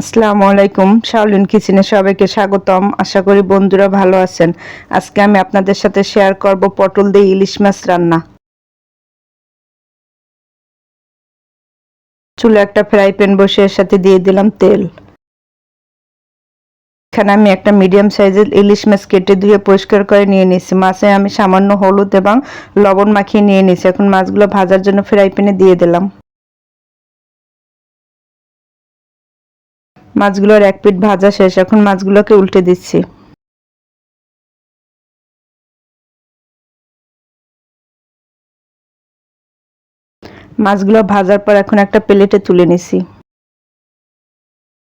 আসসালামু আলাইকুম। শাওলিন কিচেনে সবাইকে স্বাগতম। আশা করি বন্ধুরা ভালো আছেন। আজকে আমি আপনাদের সাথে শেয়ার করব পটল দিয়ে ইলিশ মাছ রান্না। চুলে একটা ফ্রাই প্যান বসে এর সাথে দিয়ে দিলাম তেল। এখানে আমি একটা মিডিয়াম সাইজের ইলিশ মাছ কেটে ধুয়ে পরিষ্কার করে নিয়ে নিয়েছি। মাছে আমি সামান্য হলুদ এবং লবণ মাখিয়ে নিয়ে নিয়েছি। এখন মাছগুলো ভাজার জন্য ফ্রাই প্যানে দিয়ে দিলাম। মাছগুলোর এক পিঠ ভাজা শেষ, এখন মাছগুলোকে উল্টে দিচ্ছি। মাছগুলো ভাজার পর এখন একটা প্লেটে তুলে নিছি।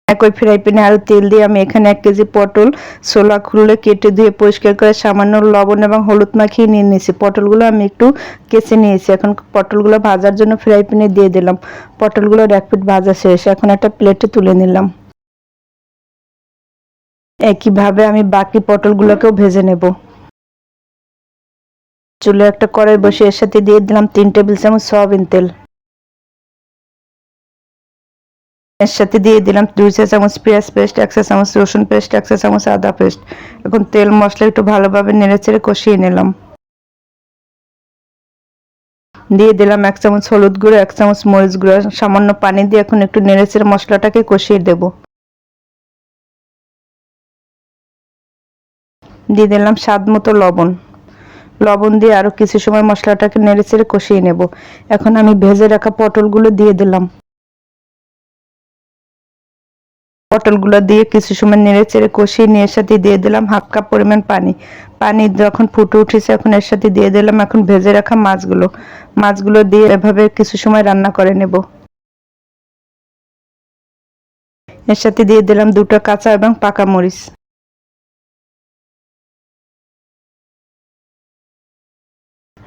একই ফ্রাই প্যানে আরও তেল দিয়ে আমি এখানে এক কেজি পটল ছোলা খুলে কেটে ধুয়ে পরিষ্কার করে সামান্য লবণ এবং হলুদ মাখিয়ে নিয়ে নিয়েছি পটলগুলো আমি একটু কেচে নিয়েছি। এখন পটলগুলো ভাজার জন্য ফ্রাই প্যানে দিয়ে দিলাম। পটলগুলোর এক পিঠ ভাজা শেষ, এখন একটা প্লেটে তুলে নিলাম। একইভাবে আমি বাকি পটলগুলোকেও ভেজে নেব। চুলে একটা কড়াই বসে এর সাথে দিয়ে দিলাম তিন টেবিল চামচ সয়াবিন তেল। এর সাথে দিয়ে দিলাম দুই চা চামচ পেঁয়াজ পেস্ট, এক চা চামচ রসুন পেস্ট, এক চা চামচ আদা পেস্ট। এখন তেল মশলা একটু ভালোভাবে নেড়ে চেড়ে কষিয়ে নিলাম। দিয়ে দিলাম এক চামচ হলুদ গুঁড়ো, এক চামচ মরিচ গুঁড়ো। সামান্য পানি দিয়ে এখন একটু নেড়ে চেড়ে মশলাটাকে কষিয়ে দেবো। দিয়ে দিলাম স্বাদ মতো লবণ। লবণ দিয়ে আরও কিছু সময় মশলাটাকে নেড়ে চেড়ে কষিয়ে নেব। এখন আমি ভেজে রাখা পটলগুলো দিয়ে দিলাম। পটলগুলো দিয়ে কিছু সময় নেড়ে চেড়ে কষিয়ে নিয়ে এর সাথে দিয়ে দিলাম হাফ কাপ পরিমাণ পানি। পানি যখন ফুটে উঠেছে এখন এর সাথে দিয়ে দিলাম এখন ভেজে রাখা মাছগুলো। মাছগুলো দিয়ে এভাবে কিছু সময় রান্না করে নেব। এর সাথে দিয়ে দিলাম দুটো কাঁচা এবং পাকা মরিচ।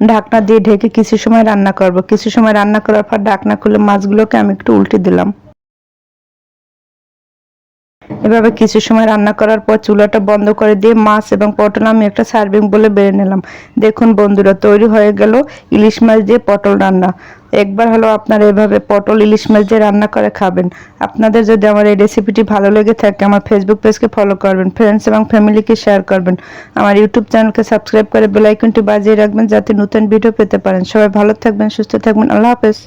ঢাকনা দিয়ে ঢেকে কিছু সময় রান্না করব। কিছু সময় রান্না করার পর ঢাকনা খুলে মাছগুলোকে আমি একটু উল্টে দিলাম। এভাবে কিছু সময় রান্না করার পর চুলাটা বন্ধ করে দিয়ে মাছ এবং পটল আমি একটা সার্ভিং বলে বেড়ে নিলাম। দেখুন বন্ধুরা, তৈরি হয়ে গেল ইলিশ মাছ দিয়ে পটল রান্না। একবার হলো আপনারা এভাবে পটল, ইলিশ মাছ দিয়ে রান্না করে খাবেন। আপনাদের যদি আমার এই রেসিপিটি ভালো লেগে থাকে, আমার ফেসবুক পেজকে ফলো করবেন ফ্রেন্ডস এবং ফ্যামিলিকে শেয়ার করবেন। আমার ইউটিউব চ্যানেলকে সাবস্ক্রাইব করে বেলাইকনটি বাজিয়ে রাখবেন, যাতে নতুন ভিডিও পেতে পারেন। সবাই ভালো থাকবেন, সুস্থ থাকবেন। আল্লাহ হাফেজ।